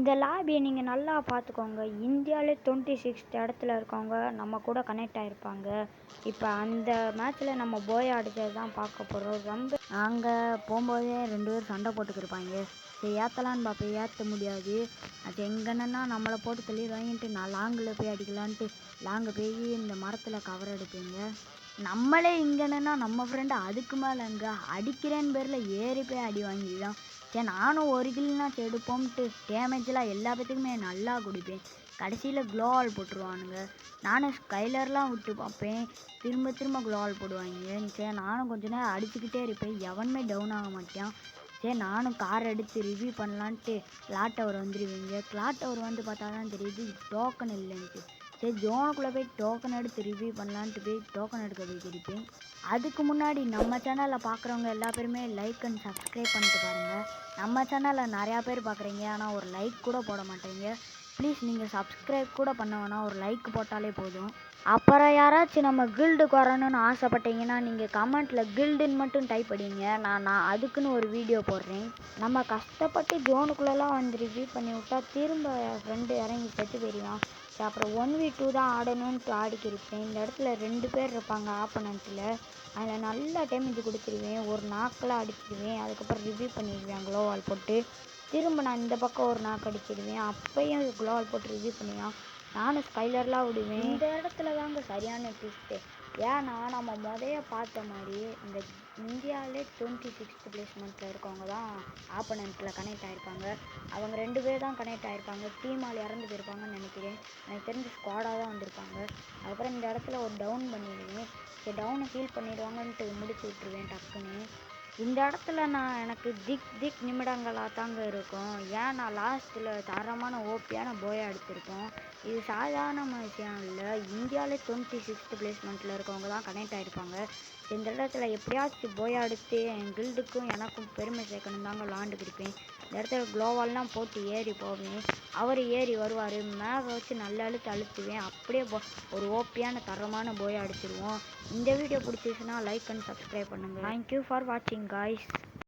இந்த லாபியை நீங்கள் நல்லா பார்த்துக்கோங்க. இந்தியாவிலே டுவெண்ட்டி சிக்ஸ்த் இடத்துல இருக்கவங்க நம்ம கூட கனெக்ட் ஆகிருப்பாங்க இப்போ அந்த மேட்ச்சில் நம்ம போய் அடித்தது தான் பார்க்க போகிறோம் ரொம்ப அங்கே போகும்போதே ரெண்டு பேரும் சண்டை போட்டுக்கிருப்பாங்க. சரி ஏற்றலான்னு பார்ப்பேன் ஏற்ற முடியாது. அது எங்கன்னா நம்மளை போட்டு தள்ளி வாங்கிட்டு நான் லாங்கில் போய் அடிக்கலான்ட்டு லாங்கை போய் இந்த மரத்தில் கவர் எடுப்பீங்க நம்மளே இங்கேன்னா நம்ம ஃப்ரெண்டு அதுக்கு மேலே அங்கே அடிக்கிறேன்னு பேரில் ஏறி போய் அடி வாங்கிதான் சரி நானும் ஒரு கில்னாச்சும் எடுப்போம்ட்டு டேமேஜெலாம் எல்லா பேத்துக்குமே நல்லா குடிப்பேன். கடைசியில் க்ளோவால் போட்டுருவானுங்க. நானும் ஸ்கைலர்லாம் விட்டு பார்ப்பேன். திரும்ப திரும்ப க்ளோவால் போடுவாங்க. சரி நானும் கொஞ்ச நேரம் அடிச்சுக்கிட்டே இருப்பேன். எவனுமே டவுன் ஆக மாட்டேன். சரி நானும் கார் எடுத்து ரிவ்யூ பண்ணலான்ட்டு கிளாட் டவர் வந்துடுவீங்க கிளாட் டவர் வந்து பார்த்தா தான் தெரியுது டோக்கன் இல்லைன்ட்டு. சரி ஜோனுக்குள்ளே போய் டோக்கன் எடுத்து ரிவ்யூ பண்ணலான்ட்டு போய் டோக்கன் எடுக்க போய் திருப்பேன் அதுக்கு முன்னாடி நம்ம சேனலில் பார்க்குறவங்க எல்லா பேருமே லைக் அண்ட் சப்ஸ்கிரைப் பண்ணிட்டு பாருங்கள் நம்ம சேனலில் நிறையா பேர் பார்க்குறீங்க ஆனால் ஒரு லைக் கூட போட மாட்டேங்க. ப்ளீஸ் நீங்கள் சப்ஸ்கிரைப் கூட பண்ண வேணாம் ஒரு லைக் போட்டாலே போதும். அப்புறம் யாராச்சும் நம்ம கில்டுக்கு வரணும்னு ஆசைப்பட்டீங்கன்னா நீங்கள் கமெண்ட்டில் கில்டுன்னு மட்டும் டைப் அடிங்க. நான் நான் அதுக்குன்னு ஒரு வீடியோ போடுறேன். நம்ம கஷ்டப்பட்டு ஜோனுக்குள்ளெல்லாம் வந்து ரிவ்யூ பண்ணி விட்டா திரும்ப ஃப்ரெண்டு இறங்கி செத்து போயிடுவான். அப்புறம் ஒன் வி டூ தான் ஆடணுன்ட்டு ஆடிக்கிருப்பேன் இந்த இடத்துல ரெண்டு பேர் இருப்பாங்க ஆப்பனண்ட்டில் அதில் நல்லா டேமேஜ் கொடுத்துருவேன் ஒரு நாக்கில் அடிச்சிடுவேன் அதுக்கப்புறம் ரிவ்யூ பண்ணிடுவேன் க்ளோவால் போட்டு. திரும்ப நான் இந்த பக்கம் ஒரு நாக்கு அடிச்சிடுவேன் அப்பையும் க்ளோவால் போட்டு ரிவ்யூ பண்ணுவேன். நானும் ஸ்கைலர்லாம் விடுவேன். இந்த இடத்துல தாங்க சரியான ட்விஸ்ட்டு ஏன்னா நம்ம முதைய பார்த்த மாதிரி இந்த இந்தியாவிலே டுவெண்ட்டி சிக்ஸ்த் பிளேஸ்மெண்ட்டில் இருக்கவங்க தான் ஆப்பனண்ட்டில் கனெக்ட் ஆகிருப்பாங்க அவங்க ரெண்டு பேர் தான் கனெக்ட் ஆகிருப்பாங்க டீமால் இறந்து போயிருப்பாங்கன்னு நினைக்கிறேன். எனக்கு தெரிஞ்சு ஸ்குவாடாக தான் வந்திருப்பாங்க. அதுக்கப்புறம் இந்த இடத்துல ஒரு டவுன் பண்ணிடுவேன். சரி டவுனை ஹீல் பண்ணிடுவாங்கன்ட்டு முடிச்சு விட்ருவேன் டக்குன்னு. இந்த இடத்துல நான் எனக்கு திக் திக் நிமிடங்களாக தாங்க இருக்கும். ஏன் நான் லாஸ்ட்டில் தரமான ஓப்பியான போயா எடுத்திருக்கோம். இது சாதாரண விஷயம் இல்லை. இந்தியாவிலே டுவெண்ட்டி சிக்ஸ்த் பிளேஸ்மெண்ட்டில் இருக்கவங்க தான் கனெக்ட் ஆகிருப்பாங்க இந்த இடத்துல எப்படியாச்சும் போயா எடுத்து என் கில்டுக்கும் எனக்கும் பெருமை சேர்க்கணும் தாங்க விளாண்டுக்கிருப்பேன் இந்த இடத்துல க்ளோவால்லாம் போட்டு ஏறி போவேன். அவர் ஏறி வருவார். மேக வச்சு நல்ல அழுத்து அழுத்துவேன். அப்படியே போ ஒரு ஓப்பியான தரமான போயா அடிச்சிருவோம். இந்த வீடியோ பிடிச்சிச்சுன்னா லைக் அண்ட் சப்ஸ்கிரைப் பண்ணுங்கள் தேங்க்யூ ஃபார் வாட்சிங் guys.